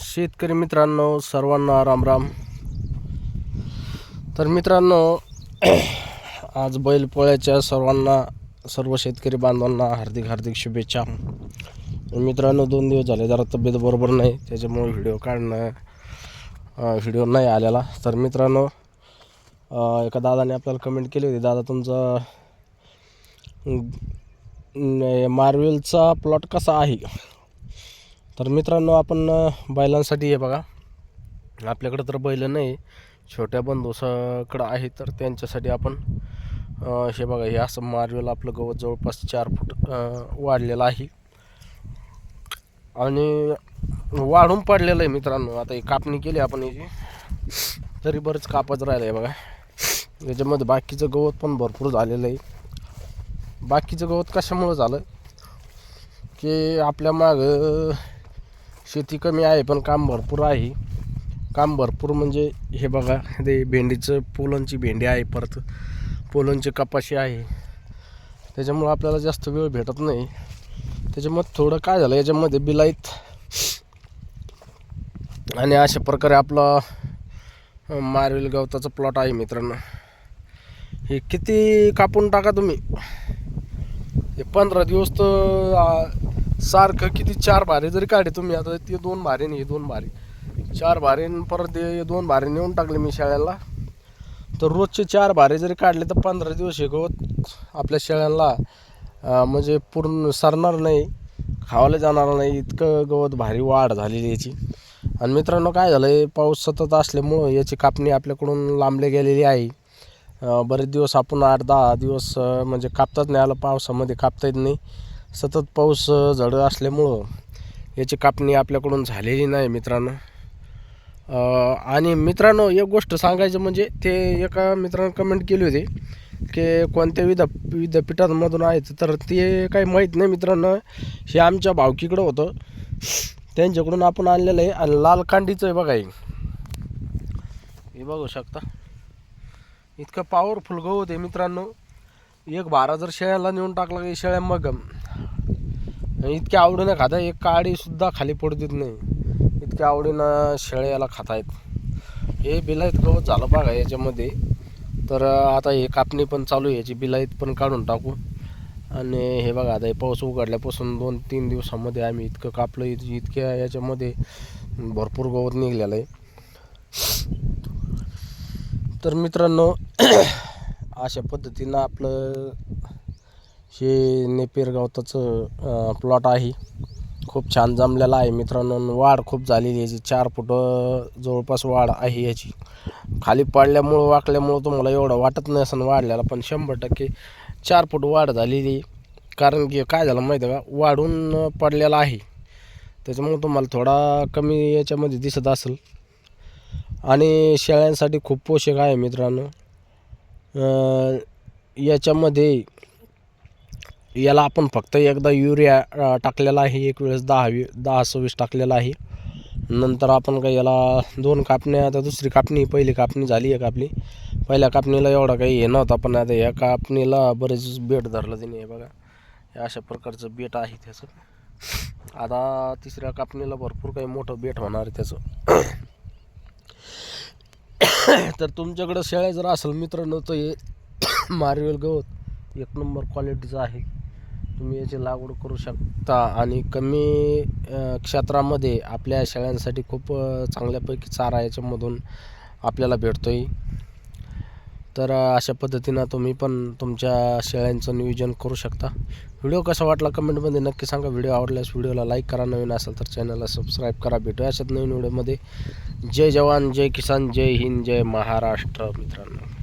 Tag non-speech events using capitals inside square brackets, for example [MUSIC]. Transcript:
शेतकरी मित्रांनो सर्वांना रामराम. तर मित्रांनो [CLEARS THROAT] आज बैलपोळ्याच्या सर्वांना सर्व शेतकरी बांधवांना हार्दिक हार्दिक शुभेच्छा. मित्रांनो दोन दिवस झाले जरा तब्येत बरोबर नाही त्याच्यामुळे व्हिडिओ काढणं व्हिडिओ नाही आलेला. तर मित्रांनो एका दादाने आपल्याला कमेंट केली होती. दादा तुमचा मार्वेलचा प्लॉट कसा आहे? तर मित्रांनो आपण बैलांसाठी हे बघा. आपल्याकडं तर बैल नाही छोट्या बंदोसाकडं आहे तर त्यांच्यासाठी आपण हे बघा हे असं मार्वेल आपलं गवत जवळपास चार फूट वाढलेलं आहे. आणि वाढून पडलेलं आहे मित्रांनो. आता ही कापणी केली आपण याची. तरी बरंच कापत राहिलं आहे बघा. याच्यामध्ये बाकीचं गवत पण भरपूर झालेलं आहे. बाकीचं गवत कशामुळं झालं? की आपल्या मागं शेती कमी आहे पण काम भरपूर आहे. काम भरपूर म्हणजे हे बघा ते भेंडीचं पोलनची भेंडी आहे परत. पोलनची कपाशी आहे. त्याच्यामुळं आपल्याला जास्त वेळ भेटत नाही. त्याच्यामध्ये थोडं काय झालं याच्यामध्ये बिलाईत. आणि अशा प्रकारे आपला मारवेल गवताचा प्लॉट आहे मित्रांनो. हे किती कापून टाका तुम्ही? हे पंधरा दिवस तर सारखं किती चार भारे जरी काढे तुम्ही आता ते दोन भारे हे दोन भारे. चार भारे परत हे दोन भारे नेऊन टाकले मी शेळ्यांना. तर रोजचे चार भारे जरी काढले तर पंधरा दिवस हे गवत आपल्या शेळ्यांना म्हणजे पूर्ण सरणार नाही खावायला जाणार नाही इतकं गवत भारी वाढ झालेली याची. आणि मित्रांनो काय झालं आहे पाऊस सतत असल्यामुळं याची कापणी आपल्याकडून लांबले गेलेली आहे. बरेच दिवस आपण आठ दहा दिवस म्हणजे कापताच नाही आलं पावसामध्ये कापता येत नाही. सतत पाऊस अं, झड असल्यामुळं याची कापणी आपल्याकडून झालेली नाही मित्रांनो. आणि मित्रांनो एक गोष्ट सांगायचं म्हणजे ते एका मित्रानं कमेंट केली होती की कोणत्या विद्या विद्यापीठांमधून आहेत तर ते काही माहीत नाही मित्रांनो. हे आमच्या भावकीकडं होतं. त्यांच्याकडून आपण आणलेलं आहे आणि लाल कांडीचं आहे बघा हे. बघू शकता. इतकं पॉवरफुल गहू होते मित्रांनो. एक भारा जर शेळ्याला नेऊन टाकला की शेळ्या मग इतक्या आवडीनं खाता एक काडीसुद्धा खाली पडू देत नाही. इतक्या आवडीनं शेळ्या याला खातायत हे बिलाईत गवत झालं बघा याच्यामध्ये. तर आता हे कापणी पण चालू आहे. याची बिलाईत पण काढून टाकू. आणि हे बघा आता हे पाऊस उघडल्यापासून दोन तीन दिवसामध्ये आम्ही इतकं कापलं इत- इतक्या याच्यामध्ये भरपूर गवत निघलेलं आहे. तर मित्रांनो [CLEARS THROAT] अशा पद्धतीनं आपलं हे नेपेर गवताचं प्लॉट आहे. खूप छान जमलेलं आहे मित्रांनो. वाढ खूप झालेली याची चार फुट जवळपास वाढ आहे याची. खाली पडल्यामुळं वाकल्यामुळं तुम्हाला एवढं वाटत नाही असं वाढलेला पण शंभर टक्के चार फूट वाढ झालेली आहे. कारण की काय झालं माहिती आहे का? वाढून पडलेला आहे. त्याच्यामुळं तुम्हाला थोडा कमी याच्यामध्ये दिसत असेल. आणि शेळ्यांसाठी खूप पोषक आहे मित्रांनो. याच्यामध्ये याला आपण फक्त एकदा युरिया टाकलेला आहे एक वेळेस दहा वी दहा सव्वीस टाकलेला आहे. नंतर आपण काही याला दोन कापण्या आता दुसरी कापणी पहिली कापणी झाली एक आपली. पहिल्या कापणीला एवढा काही हे नव्हता पण आता या कापणीला बरेच बेट धरलं त्याने हे बघा. हे अशा प्रकारचं बेट आहे त्याचं. आता तिसऱ्या कापणीला भरपूर काही मोठं बेट होणार आहे त्याचं. तर तुमच्याकडं शेळ्या जर असेल मित्रांनो तर हे [COUGHS] मार्वेल गवत एक नंबर क्वालिटीचं आहे. तुम्ही याची लागवड करू शकता आणि कमी क्षेत्रामध्ये आपल्या शेळ्यांसाठी खूप चांगल्यापैकी चारा याच्यामधून आपल्याला भेटतो आहे तर अशा पद्धतीनं तुम्ही पण तुमच्या शेळ्यांचं नियोजन करू शकता. व्हिडिओ कसा वाटला कमेंटमध्ये नक्की सांगा. व्हिडिओ आवडल्यास व्हिडिओला लाईक करा. नवीन असेल तर चॅनलला सबस्क्राईब करा. भेटूया अशाच नवीन व्हिडिओमध्ये. जय जवान जय किसान जय हिंद जय महाराष्ट्र मित्रांनो.